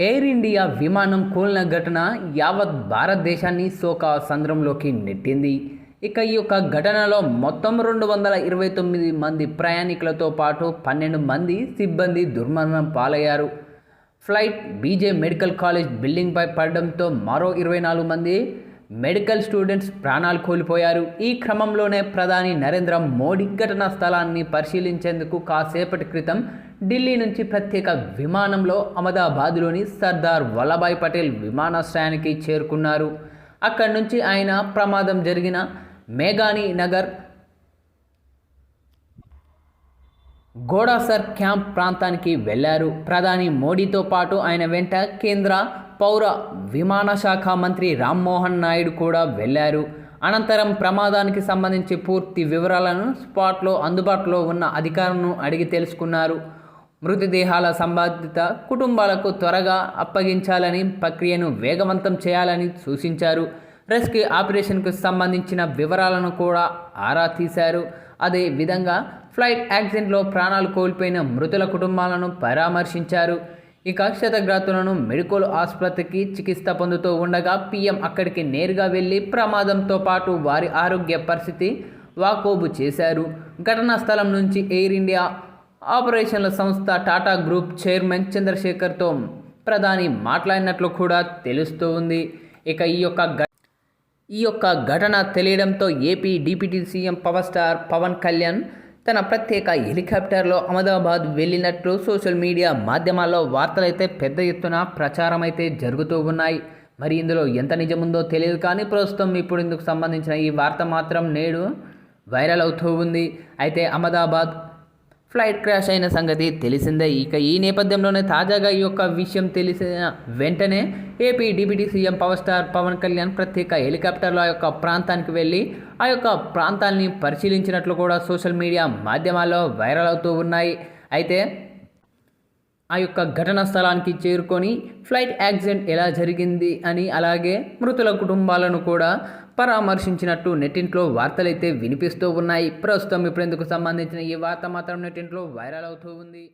Air India విమానం కూలిన ఘటన యావత్ భారతదేశాన్ని శోక సంద్రంలోకి నెట్టింది. ఇక ఈ యొక్క ఘటనలో మొత్తం రెండు వందల ఇరవై తొమ్మిది మంది ప్రయాణికులతో పాటు పన్నెండు మంది సిబ్బంది దుర్మరణం పాలయ్యారు. ఫ్లైట్ బీజే మెడికల్ కాలేజ్ బిల్డింగ్పై పడడంతో మరో ఇరవై నాలుగు మంది మెడికల్ స్టూడెంట్స్ ప్రాణాలు కోల్పోయారు. ఈ క్రమంలోనే ప్రధాని నరేంద్ర మోడీ ఘటనా స్థలాన్ని పరిశీలించేందుకు కాసేపటి క్రితం ఢిల్లీ నుంచి ప్రత్యేక విమానంలో అహ్మదాబాద్లోని సర్దార్ వల్లభాయ్ పటేల్ విమానాశ్రయానికి చేరుకున్నారు. అక్కడి నుంచి ఆయన ప్రమాదం జరిగిన మేఘాని నగర్ గోడాసర్ క్యాంప్ ప్రాంతానికి వెళ్ళారు. ప్రధాని మోడీతో పాటు ఆయన వెంట కేంద్ర పౌర విమాన శాఖ మంత్రి రామ్మోహన్ నాయుడు కూడా వెళ్ళారు అనంతరం ప్రమాదానికి సంబంధించి పూర్తి వివరాలను స్పాట్లో అందుబాటులో ఉన్న అధికారులను అడిగి తెలుసుకున్నారు. మృతదేహాల సంబంధిత కుటుంబాలకు త్వరగా అప్పగించాలని ప్రక్రియను వేగవంతం చేయాలని సూచించారు. రెస్క్యూ ఆపరేషన్కు సంబంధించిన వివరాలను కూడా ఆరా తీశారు. అదే విధంగా ఫ్లైట్ యాక్సిడెంట్లో ప్రాణాలు కోల్పోయిన మృతుల కుటుంబాలను పరామర్శించారు. ఇక క్షతగ్రాతులను మెడికల్ ఆసుపత్రికి చికిత్స పొందుతూ ఉండగా పీఎం అక్కడికి నేరుగా వెళ్ళి ప్రమాదంతో పాటు వారి ఆరోగ్య పరిస్థితి వాకోబు చేశారు. ఘటనా స్థలం నుంచి ఎయిర్ ఇండియా ఆపరేషన్ల సంస్థ టాటా గ్రూప్ చైర్మన్ చంద్రశేఖర్తో ప్రధాని మాట్లాడినట్లు కూడా తెలుస్తూ ఉంది. ఇక ఈ యొక్క ఈ యొక్క ఘటన తెలియడంతో AP deputy CM power star Pawan Kalyan తన ప్రత్యేక హెలికాప్టర్లో అహ్మదాబాద్ వెళ్ళినట్లు సోషల్ మీడియా మాధ్యమాల్లో వార్తలైతే పెద్ద ఎత్తున ప్రచారం అయితే జరుగుతూ ఉన్నాయి. మరి ఇందులో ఎంత నిజముందో తెలియదు కానీ ప్రస్తుతం ఇప్పుడు ఇందుకు సంబంధించిన ఈ వార్త మాత్రం నేడు వైరల్ అవుతూ ఉంది. అయితే అహ్మదాబాద్ ఫ్లైట్ క్రాష్ అయిన సంగతి తెలిసిందే. ఇక ఈ నేపథ్యంలోనే తాజాగా ఈ యొక్క విషయం తెలిసిన వెంటనే AP deputy CM power star Pawan Kalyan ప్రత్యేక హెలికాప్టర్లో ఆ యొక్క ప్రాంతానికి వెళ్ళి ఆ యొక్క ప్రాంతాన్ని పరిశీలించినట్లు కూడా సోషల్ మీడియా మాధ్యమాల్లో వైరల్ అవుతూ ఉన్నాయి. అయితే ఆ యొక్క ఘటనా స్థలానికి చేరుకొని ఫ్లైట్ యాక్సిడెంట్ ఎలా జరిగింది అని అలాగే మృతుల కుటుంబాలను కూడా పరామర్శించినట్టు నెట్టింట్లో వార్తలైతే వినిపిస్తూ ఉన్నాయి. ప్రస్తుతం ఇప్పుడు ఇందుకు సంబంధించిన ఈ వార్త మాత్రం నెట్టింట్లో వైరల్ అవుతూ ఉంది.